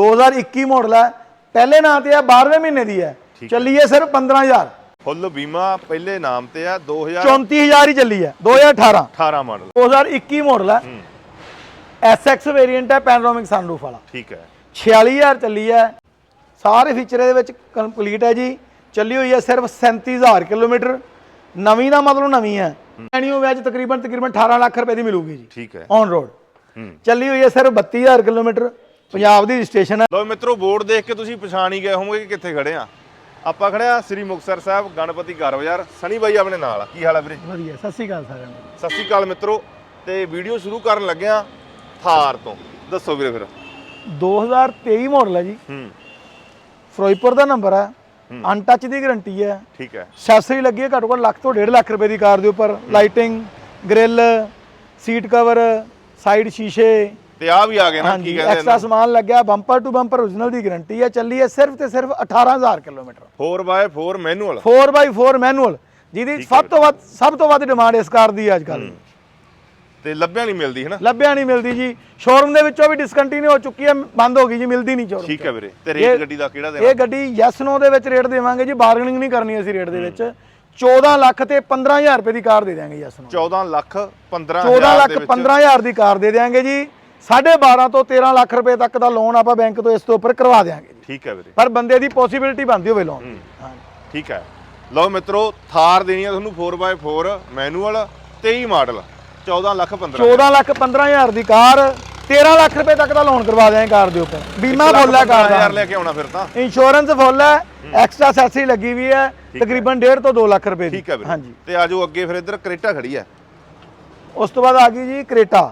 2021 model ਹੈ। ਪਹਿਲੇ ਨਾਂ ਤੇ ਹੈ 12ਵੇਂ ਮਹੀਨੇ ਦੀ ਹੈ। ਚੱਲੀ ਹੈ। ਸਿਰਫ 15000 ਫੁੱਲ ਬੀਮਾ ਪਹਿਲੇ ਨਾਮ ਤੇ ਆ 2018 34000 ਹੀ ਚੱਲੀ ਹੈ 2018 ਮਾਡਲ 2021 ਮਾਡਲ ਹੈ। SX ਵੇਰੀਐਂਟ ਹੈ ਪੈਨੋਰਾਮਿਕ ਸਨਰੂਫ ਵਾਲਾ। ਠੀਕ ਹੈ। 46000 ਚੱਲੀ ਹੈ। ਸਾਰੇ ਫੀਚਰ ਇਹਦੇ ਵਿੱਚ ਕੰਪਲੀਟ ਹੈ ਜੀ। ਚੱਲੀ ਹੋਈ ਹੈ ਸਿਰਫ 37000 ਕਿਲੋਮੀਟਰ। ਨਵੀਂ ਦਾ ਮਤਲਬ ਨਵੀਂ ਹੈ। ਹੋਵੇ ਅੱਜ ਤਕਰੀਬਨ ਤਕਰੀਬਨ 18 ਲੱਖ ਰੁਪਏ ਦੀ ਮਿਲੂਗੀ ਜੀ। ਠੀਕ ਹੈ। ਔਨ ਰੋਡ ਚੱਲੀ ਹੋਈ ਹੈ ਸਿਰਫ 32000 ਕਿਲੋਮੀਟਰ। ਪੰਜਾਬ ਦੀ ਰਜਿਸਟ੍ਰੇਸ਼ਨ ਹੈ। ਲੋ ਮਿੱਤਰੋ ਬੋਰਡ ਦੇਖ ਕੇ ਤੁਸੀਂ ਪਛਾਣ ਹੀ ਗਏ ਹੋਵੋਗੇ ਕਿ ਕਿੱਥੇ ਖੜੇ ਆ। ਆਪਾਂ ਖੜੇ ਆ ਸ੍ਰੀ ਮੁਕਤਸਰ ਸਾਹਿਬ ਗਣਪਤੀ ਘਰ ਬਾਜ਼ਾਰ। ਸਣੀ ਬਾਈ ਆਪਣੇ ਨਾਲ ਆ। ਕੀ ਹਾਲ ਹੈ ਵੀਰੇ? ਵਧੀਆ ਸਤਿ ਸ਼੍ਰੀ ਅਕਾਲ ਸਾਰਿਆਂ ਨੂੰ। ਸਤਿ ਸ਼੍ਰੀ ਅਕਾਲ ਮਿੱਤਰੋ। ਤੇ ਵੀਡੀਓ ਸ਼ੁਰੂ ਕਰਨ ਲੱਗਿਆ ਥਾਰ ਤੋਂ। ਦੱਸੋ ਵੀਰੇ ਫਿਰ। 2023 ਮਾਡਲ ਹੈ ਜੀ। ਹੂੰ। ਫਿਰੋਜ਼ਪੁਰ ਦਾ ਨੰਬਰ ਹੈ। ਅਨਟੱਚ ਦੀ ਗਾਰੰਟੀ ਹੈ। ਠੀਕ ਹੈ। ਐਕਸੈਸਰੀ ਲੱਗੀ ਹੈ ਘੱਟੋ ਘੱਟ ਲੱਖ ਤੋਂ 1.5 ਲੱਖ ਰੁਪਏ ਦੀ ਕਾਰ ਦੇ ਉੱਪਰ। Lighting grill seat cover side ਸ਼ੀਸ਼ੇ। ਤੇ ਆ ਵੀ ਆ ਗਏ ਨਾ ਕੀ ਕਹਿੰਦੇ ਐਕਸਟਰਾ ਸਮਾਨ ਲੱਗਿਆ ਬੰਪਰ ਟੂ ਬੰਪਰ origignal ਦੀ ਗਾਰੰਟੀ ਹੈ ਚੱਲੀ ਹੈ ਸਿਰਫ ਤੇ ਸਿਰਫ 18000 kilometre. 4x4 manual 4x4 manual ਜਿਹਦੀ ਸਭ ਤੋਂ ਵੱਧ ਸਭ ਤੋਂ ਵੱਧ ਡਿਮਾਂਡ ਇਸ ਕਾਰ ਦੀ ਹੈ ਅੱਜ ਕੱਲ੍ਹ ਤੇ ਲੱਭਿਆ ਨਹੀਂ ਮਿਲਦੀ ਹੈ ਨਾ ਲੱਭਿਆ ਨਹੀਂ ਮਿਲਦੀ ਜੀ। ਸ਼ੋਰੂਮ ਦੇ ਵਿੱਚੋਂ ਵੀ ਡਿਸਕੰਟੀਨਿਊ ਹੋ ਚੁੱਕੀ ਹੈ ਬੰਦ ਹੋ ਗਈ ਜੀ ਮਿਲਦੀ ਨਹੀਂ ਸ਼ੋਰੂਮ ਠੀਕ ਹੈ ਵੀਰੇ। ਤੇ ਰੇਟ ਗੱਡੀ ਦਾ ਕਿਹੜਾ ਦੇਣਾ? ਇਹ ਗੱਡੀ ਯੈਸ ਨੋ ਦੇ ਵਿੱਚ ਰੇਟ ਦੇਵਾਂਗੇ ਜੀ ਬਾਰਗੇਨਿੰਗ ਨਹੀਂ ਕਰਨੀ ਅਸੀਂ ਰੇਟ ਦੇ ਵਿੱਚ। 14 ਲੱਖ ਤੇ 15000 ਰੁਪਏ ਦੀ ਕਾਰ ਦੇ ਦਿਆਂਗੇ ਯੈਸ ਨੋ 14 ਲੱਖ 15 14 ਲੱਖ 15000 ਦੀ ਕਾਰ ਦੇ ਦਿਆਂਗੇ ਜੀ। 12.5 ਤੋਂ 13 ਲੱਖ ਰੁਪਏ ਤੱਕ ਦਾ ਲੋਨ ਆਪਾਂ ਬੈਂਕ ਤੋਂ ਇਸ ਤੋਂ ਉੱਪਰ ਕਰਵਾ ਦਿਆਂਗੇ। ਜੀ ਠੀਕ ਹੈ ਵੀਰੇ। ਪਰ ਬੰਦੇ ਦੀ ਪੋਸਿਬਿਲਿਟੀ ਬਣਦੀ ਹੋਵੇ ਲੋਨ ਹਾਂ। ਠੀਕ ਹੈ। ਲਓ ਮਿੱਤਰੋ ਥਾਰ ਦੇਣੀ ਆ ਤੁਹਾਨੂੰ 4x4 manual 23 model 14 lakh 15 14 lakh 15000 ਦੀ ਕਾਰ 13 ਲੱਖ ਰੁਪਏ ਤੱਕ ਦਾ ਲੋਨ ਕਰਵਾ ਦਿਆਂਗੇ ਕਾਰ ਦੇ ਉੱਪਰ। ਬੀਮਾ ਫੁੱਲ ਹੈ ਕਾਰ ਦਾ। ਲੈ ਕੇ ਆਉਣਾ ਫਿਰ ਤਾਂ। ਇੰਸ਼ੋਰੈਂਸ ਫੁੱਲ ਹੈ ਐਕਸਟਰਾ ਸੈਸਰੀ ਲੱਗੀ ਵੀ ਹੈ ਤਕਰੀਬਨ 1.5 ਤੋਂ 2 ਲੱਖ ਰੁਪਏ ਦੀ। ਠੀਕ ਹੈ ਵੀਰੇ। ਹਾਂਜੀ। ਤੇ ਆਜੋ ਅੱਗੇ ਫਿਰ ਇੱਧਰ ਕਰੇਟਾ ਖੜੀ ਹੈ। ਉਸ ਤੋਂ ਬਾਅਦ ਆ ਗਈ ਜੀ ਕ੍ਰੇਟਾ।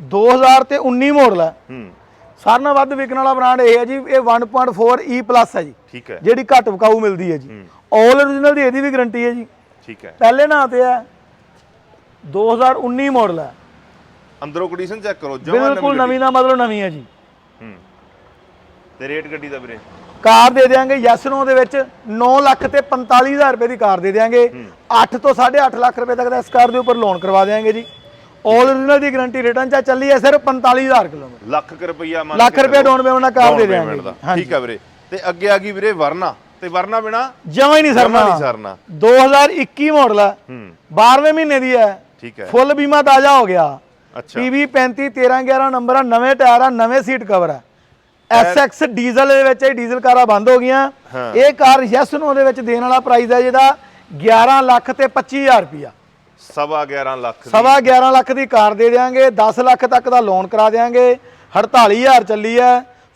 2000 ਤੇ 19 ਮਾਡਲ ਹੈ। ਹੂੰ। ਸਾਰਿਆਂ ਨਾਲੋਂ ਵੱਧ ਵਿਕਣ ਵਾਲਾ ਬ੍ਰਾਂਡ ਇਹ ਹੈ ਜੀ ਇਹ 1.4 E ਹੈ ਜੀ। ਠੀਕ ਹੈ। ਜਿਹੜੀ ਘੱਟ ਵਿਕਾਊ ਮਿਲਦੀ ਹੈ ਜੀ। 올 origignal ਦੀ ਇਹਦੀ ਵੀ ਗਾਰੰਟੀ ਹੈ ਜੀ। ਠੀਕ ਹੈ। ਪਹਿਲੇ ਨਾਂ ਤੇ ਹੈ 2019 ਮਾਡਲ ਹੈ। ਅੰਦਰੋਂ ਕੰਡੀਸ਼ਨ ਚੈੱਕ ਕਰੋ ਜਮਾਂ ਬਿਲਕੁਲ ਨਵੀਂ ਨਵੀਂ ਦਾ ਮਤਲਬ ਨਵੀਂ ਹੈ ਜੀ। ਹੂੰ। ਤੇ ਰੇਟ ਗੱਡੀ ਦਾ ਵੀਰੇ? ਕਾਰ ਦੇ ਦੇਾਂਗੇ ਯੈਸ ਨੋ ਦੇ ਵਿੱਚ 9 ਲੱਖ ਤੇ 45000 ਰੁਪਏ ਦੀ ਕਾਰ ਦੇ ਦੇਾਂਗੇ 8 ਤੋਂ 8.5 ਲੱਖ ਰੁਪਏ ਤੱਕ ਦਾ ਇਸ ਕਾਰ ਦੇ ਉੱਪਰ ਲੋਨ ਕਰਵਾ ਦੇਾਂਗੇ ਜੀ। 올 origignal ਦੀ ਗਾਰੰਟੀ ਰਿਟਰਨ ਚਾ ਚੱਲੀ ਹੈ ਸਿਰਫ 45000 ਕਿਲੋਮੀਟਰ। ਲੱਖ ਕੁ ਰੁਪਈਆ ਮੰਨ ਲੱਖ ਰੁਪਏ। ਡਾਊਨ ਪੇਮੈਂਟ ਨਾਲ ਕਾਰ ਦੇ payment ਦੇਾਂਗੇ ਦਾ। ਹਾਂਜੀ। ਠੀਕ ਹੈ ਵੀਰੇ। ਤੇ ਅੱਗੇ ਆ ਗਈ ਵੀਰੇ ਵਰਨਾ। ਤੇ ਵਰਨਾ ਬਿਨਾ ਜਮਾ ਹੀ ਨਹੀਂ ਸਰਨਾ। ਨਹੀਂ ਸਰਨਾ। 2021 ਮਾਡਲ ਹੈ ਹੂੰ। 12ਵੇਂ ਮਹੀਨੇ ਦੀ ਹੈ ਠੀਕ ਹੈ ਫੁੱਲ ਬੀਮਾ ਤਾਜ਼ਾ ਹੋ ਗਿਆ। ਅੱਛਾ। PV 35 13 11 ਨੰਬਰ ਆ ਨਵੇਂ ਟਾਇਰ ਆ ਨਵੇਂ ਸੀਟ ਕਵਰ ਆ। SX ਡੀਜ਼ਲ ਦੇ ਵਿੱਚ ਇਹ ਡੀਜ਼ਲ ਕਾਰਾਂ ਬੰਦ ਹੋ ਗਈਆਂ। ਇਹ ਕਾਰ ਯੈਸ ਨੋ ਦੇ ਵਿੱਚ ਦੇਣ ਵਾਲਾ ਪ੍ਰਾਈਸ ਹੈ ਜਿਹਦਾ 11 ਲੱਖ ਤੇ 25000 ਰੁਪਿਆ ਸਵਾ 11 ਲੱਖ। ਸਵਾ 11 ਲੱਖ ਦੀ ਕਾਰ ਦੇ ਦੇਾਂਗੇ 10 ਲੱਖ ਤੱਕ ਦਾ ਲੋਨ ਕਰਾ ਦੇਾਂਗੇ 48000 ਚੱਲੀ ਹੈ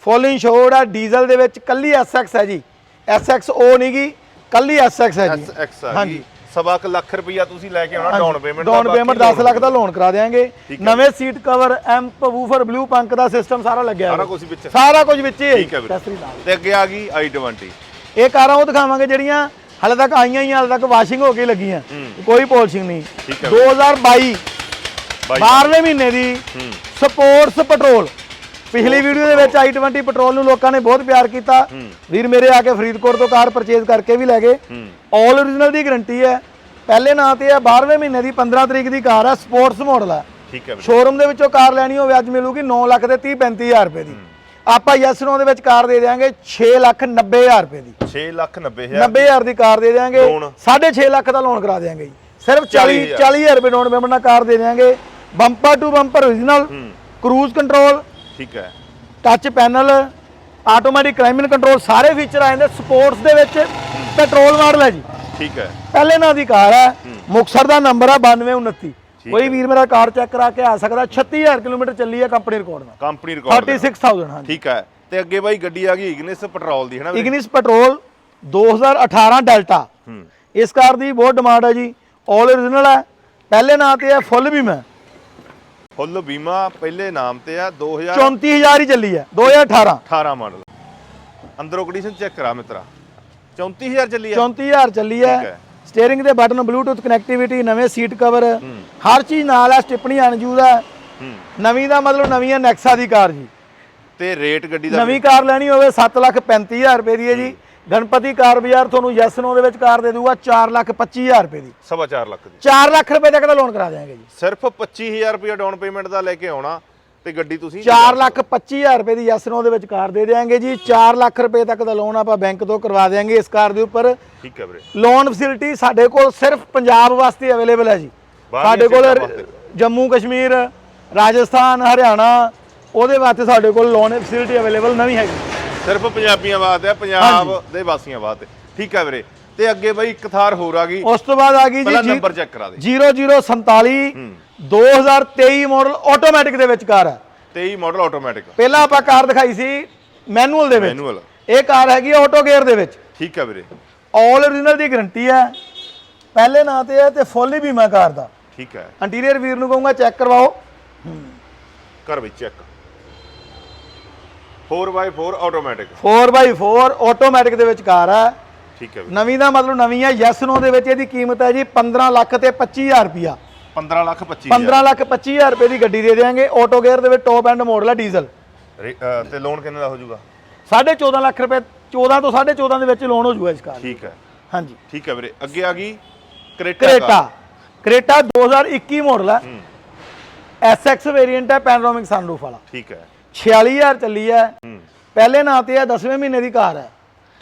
ਫੁੱਲ ਇੰਸ਼ੋਰਡ ਆ ਡੀਜ਼ਲ ਦੇ ਵਿੱਚ ਕੱਲੀ SX ਹੈ ਜੀ। SX ਉਹ ਨਹੀਂ ਗੀ ਕੱਲੀ SX ਹੈ ਜੀ। SX ਗਈ ਸਵਾ ਕੁ ਲੱਖ ਰੁਪਈਆ ਤੁਸੀਂ ਲੈ ਕੇ ਆਉਣਾ down payment down payment 10 lakh ਦਾ ਲੋਨ ਕਰਾ ਦੇਾਂਗੇ ਨਵੇਂ seat cover amp woofer Blaupunkt ਦਾ ਸਿਸਟਮ ਸਾਰਾ ਲੱਗਿਆ ਸਾਰਾ। ਕੁਝ ਵਿੱਚ। ਸਾਰਾ ਕੁਝ ਵਿੱਚ ਹੀ ਹੈ ਹੈ। ਤੇ ਅੱਗੇ ਆ ਗਈ i20 ਇਹ ਕਾਰਾਂ ਉਹ ਦਿਖਾਵਾਂਗੇ ਜਿਹੜੀਆਂ ਹਲੇ ਤੱਕ ਆਈਆਂ ਹੀ ਹਲੇ ਤੱਕ ਵਾਸ਼ਿੰਗ ਹੋ ਕੇ ਲੱਗੀਆਂ। ਕੋਈ ਪੋਲਿਸ਼ਿੰਗ ਨਹੀਂ। ਠੀਕ ਹੈ। 2022 ਬਾਈ। 12ਵੇਂ ਮਹੀਨੇ ਦੀ ਸਪੋਰਟਸ ਪੈਟਰੋਲ ਪਿਛਲੀ ਵੀਡੀਓ ਦੇ ਵਿੱਚ i20 ਪੈਟਰੋਲ ਨੂੰ ਲੋਕਾਂ ਨੇ ਬਹੁਤ ਪਿਆਰ ਕੀਤਾ। ਵੀਰ ਮੇਰੇ ਆ ਕੇ ਫਰੀਦਕੋਟ ਤੋਂ ਕਾਰ ਪਰਚੇਜ਼ ਕਰਕੇ ਵੀ ਲੈ ਗਏ। ਆਲ origignal ਦੀ ਗਾਰੰਟੀ ਹੈ। ਪਹਿਲੇ ਨਾਂ ਤੇ ਹੈ 12ਵੇਂ ਮਹੀਨੇ ਦੀ 15 ਤਰੀਕ ਦੀ ਕਾਰ ਹੈ ਸਪੋਰਟਸ ਮਾਡਲ ਹੈ। ਠੀਕ ਹੈ ਸ਼ੋਰੂਮ ਦੇ ਵਿੱਚੋਂ ਕਾਰ ਲੈਣੀ ਹੋਵੇ ਅੱਜ ਮਿਲੂਗੀ 9 ਲੱਖ ਤੇ 30 35000 ਰੁਪਏ ਦੀ। ਆਪਾਂ ਯੈਸ ਨੋ ਦੇ ਵਿੱਚ ਕਾਰ ਦੇ ਦੇਵਾਂਗੇ 6 ਲੱਖ 90000 ਰੁਪਏ ਦੀ। 6 ਲੱਖ 90 ਹਜ਼ਾਰ। 90000 ਦੀ ਕਾਰ ਦੇ ਦੇਵਾਂਗੇ Loan? 6.5 ਲੱਖ ਦਾ ਲੋਨ ਕਰਾ ਦੇਵਾਂਗੇ ਜੀ। ਸਿਰਫ 40 40,000 40000 ਰੁਪਏ ਡਾਊਨ ਪੇਮੈਂਟ ਨਾਲ ਕਾਰ ਦੇ ਦੇਵਾਂਗੇ bumper to bumper origignal cruise control ਠੀਕ ਹੈ। Touch panel automatic climate control ਸਾਰੇ ਫੀਚਰ ਆ ਜਾਂਦੇ ਸਪੋਰਟਸ ਦੇ ਵਿੱਚ। ਪੈਟਰੋਲ ਮਾਡਲ ਹੈ ਜੀ। ਠੀਕ ਹੈ। ਪਹਿਲੇ ਨਾਂ ਦੀ ਕਾਰ ਹੈ। ਮੁਕਸਰ ਦਾ ਨੰਬਰ ਹੈ 9229 ਕੋਈ ਵੀਰ ਮੇਰਾ ਕਾਰ ਚੈੱਕ ਕਰਾ ਕੇ ਆ ਸਕਦਾ 36000 ਕਿਲੋਮੀਟਰ ਚੱਲੀ ਹੈ ਕੰਪਨੀ ਰਿਕਾਰਡ ਨਾਲ। ਕੰਪਨੀ ਰਿਕਾਰਡ 36000 ਹਾਂਜੀ। ਠੀਕ ਹੈ। ਤੇ ਅੱਗੇ ਬਾਈ ਗੱਡੀ ਆ ਗਈ ਇਗਨਿਸ ਪੈਟਰੋਲ ਦੀ ਹੈ ਨਾ? ਇਗਨਿਸ ਪੈਟਰੋਲ 2018 ਡੈਲਟਾ ਹੂੰ। ਇਸ ਕਾਰ ਦੀ ਬਹੁਤ ਡਿਮਾਂਡ ਹੈ ਜੀ। ਆਲ origignal ਹੈ। ਪਹਿਲੇ ਨਾਂ ਤੇ ਹੈ ਫੁੱਲ ਵੀ ਮੈਂ ਫੁੱਲ ਬੀਮਾ ਪਹਿਲੇ ਨਾਮ ਤੇ ਆ 2018 34000 ਹੀ ਚੱਲੀ ਹੈ। 2018 ਮਾਡਲ ਅੰਦਰੋਂ ਕੰਡੀਸ਼ਨ ਚੈੱਕ ਕਰਾ ਮਿੱਤਰਾ। 34000 ਚੱਲੀ ਆ 34000 ਚੱਲੀ ਠੀਕ ਹੈ। ਸਟੀਅਰਿੰਗ ਦੇ ਬਟਨ ਬਲੂਟੁੱਥ ਕਨੈਕਟੀਵਿਟੀ ਨਵੇਂ ਸੀਟ ਕਵਰ ਹਰ ਚੀਜ਼ ਨਾਲ ਹੈ ਸਟਿਪਣੀ ਅਨਯੂਜ਼ ਹੈ। ਨਵੀਂ ਦਾ ਮਤਲਬ ਨਵੀਂ ਹੈ ਨੈਕਸਾ ਦੀ ਕਾਰ ਜੀ। ਤੇ ਰੇਟ ਗੱਡੀ ਦਾ ਨਵੀਂ ਕਾਰ ਲੈਣੀ ਹੋਵੇ 735000 ਰੁਪਏ ਦੀ ਹੈ ਜੀ। ਗਣਪਤੀ ਕਾਰ ਬਾਜ਼ਾਰ ਤੁਹਾਨੂੰ ਯੈਸ ਨੋ ਦੇ ਵਿੱਚ ਕਾਰ ਦੇ ਦੂਗਾ 425000 ਰੁਪਏ ਦੀ। ਸਵਾ ਚਾਰ ਲੱਖ ਦੀ। 4 ਲੱਖ ਰੁਪਏ ਤੱਕ ਦਾ ਲੋਨ ਕਰਾ ਦੇਵਾਂਗੇ ਜੀ। ਸਿਰਫ 25000 ਰੁਪਏ ਡਾਊਨ ਪੇਮੈਂਟ ਦਾ ਲੈ ਕੇ ਆਉਣਾ। ਤੇ ਗੱਡੀ ਤੁਸੀਂ 4 ਲੱਖ 25000 ਰੁਪਏ ਦੀ ਯੈਸ ਨੋ ਦੇ ਵਿੱਚ ਕਾਰ ਦੇ ਦੇਵਾਂਗੇ ਜੀ। 4 ਲੱਖ ਰੁਪਏ ਤੱਕ ਦਾ ਲੋਨ ਆਪਾਂ ਬੈਂਕ ਤੋਂ ਕਰਵਾ ਦੇਵਾਂਗੇ ਇਸ ਕਾਰ ਦੇ ਉੱਪਰ। ਠੀਕ ਹੈ ਵੀਰੇ। ਲੋਨ ਫੈਸਿਲਿਟੀ ਸਾਡੇ ਕੋਲ ਸਿਰਫ ਪੰਜਾਬ ਵਾਸਤੇ ਅਵੇਲੇਬਲ ਹੈ ਜੀ। ਸਾਡੇ ਕੋਲ। ਜੰਮੂ ਕਸ਼ਮੀਰ ਰਾਜਸਥਾਨ ਹਰਿਆਣਾ ਉਹਦੇ ਵਾਸਤੇ ਸਾਡੇ ਕੋਲ ਲੋਨ ਫੈਸਿਲਿਟੀ ਅਵੇਲੇਬਲ ਨਹੀਂ ਹੈਗੀ। ਸਿਰਫ ਪੰਜਾਬੀਆਂ ਵਾਸਤੇ ਆ ਪੰਜਾਬ ਦੇ ਵਾਸੀਆਂ ਵਾਸਤੇ। ਠੀਕ ਹੈ ਵੀਰੇ। ਤੇ ਅੱਗੇ ਬਾਈ ਇੱਕ ਥਾਰ ਹੋਰ ਆ ਗਈ। ਉਸ ਤੋਂ ਬਾਅਦ ਆ ਗਈ ਪਹਿਲਾਂ ਜੀ ਨੰਬਰ ਚੈੱਕ ਕਰਾ ਦੇ। 0047 2023 ਮਾਡਲ ਆਟੋਮੈਟਿਕ ਦੇ ਵਿੱਚ ਕਾਰ ਹੈ। 23 ਮਾਡਲ ਆਟੋਮੈਟਿਕ ਪਹਿਲਾਂ ਆਪਾਂ ਕਾਰ ਦਿਖਾਈ ਸੀ ਮੈਨੂਅਲ ਦੇ ਵਿੱਚ। ਮੈਨੂਅਲ ਇਹ ਕਾਰ ਹੈਗੀ ਆਟੋ ਗੇਅਰ ਦੇ ਵਿੱਚ। ਠੀਕ ਹੈ ਵੀਰੇ। ਆਲ ਓਰੀਜਨਲ ਦੀ ਗਾਰੰਟੀ ਹੈ। ਪਹਿਲੇ ਨਾਂ ਤੇ ਹੈ ਤੇ ਫੁੱਲ ਬੀਮਾ ਕਾਰ ਦਾ। ਠੀਕ ਹੈ। ਇੰਟੀਰੀਅਰ ਵੀਰ ਨੂੰ ਕਹੂੰਗਾ ਚੈੱਕ ਕਰਵਾਓ। ਘਰ ਵਿੱਚ check 4x4 automatic 4x4 automatic ਦੇ ਵਿੱਚ ਕਾਰ ਹੈ। ਠੀਕ ਹੈ ਵੀਰੇ। ਨਵੀਂ ਦਾ ਮਤਲਬ ਨਵੀਂ ਹੈ ਯੈਸ ਨੋ ਦੇ ਵਿੱਚ ਇਹਦੀ ਕੀਮਤ ਹੈ ਜੀ 15 ਲੱਖ ਤੇ 25000 ਰੁਪਿਆ 15 ਲੱਖ 25 15 ਲੱਖ 25000 ਰੁਪਏ ਦੀ ਗੱਡੀ ਦੇ ਦੇਵਾਂਗੇ ਆਟੋ ਗੇਅਰ ਦੇ ਵਿੱਚ ਟੌਪ ਐਂਡ ਮਾਡਲ ਹੈ ਡੀਜ਼ਲ ਤੇ ਲੋਨ ਕਿੰਨੇ ਦਾ ਹੋ ਜਾਊਗਾ? 14.5 ਲੱਖ ਰੁਪਏ 14 ਤੋਂ 14.5 ਦੇ ਵਿੱਚ ਲੋਨ ਹੋ ਜਾਊਗਾ ਇਸ ਕਾਰ। ਠੀਕ ਹੈ। ਹਾਂਜੀ। ਠੀਕ ਹੈ ਵੀਰੇ ਅੱਗੇ ਆ ਗਈ ਕਰੇਟਾ ਕਰੇਟਾ। ਕਰੇਟਾ 2021 ਮਾਡਲ ਹੈ। SX ਵੇਰੀਐਂਟ ਹੈ ਪੈਨੋਰਾਮਿਕ ਸਨਰੂਫ ਵਾਲਾ। ਠੀਕ ਹੈ। 46000 ਚੱਲੀ ਹੈ। ਹੂੰ। ਪਹਿਲੇ ਨਾਂ ਤੇ ਹੈ 10ਵੇਂ ਮਹੀਨੇ ਦੀ ਕਾਰ ਹੈ।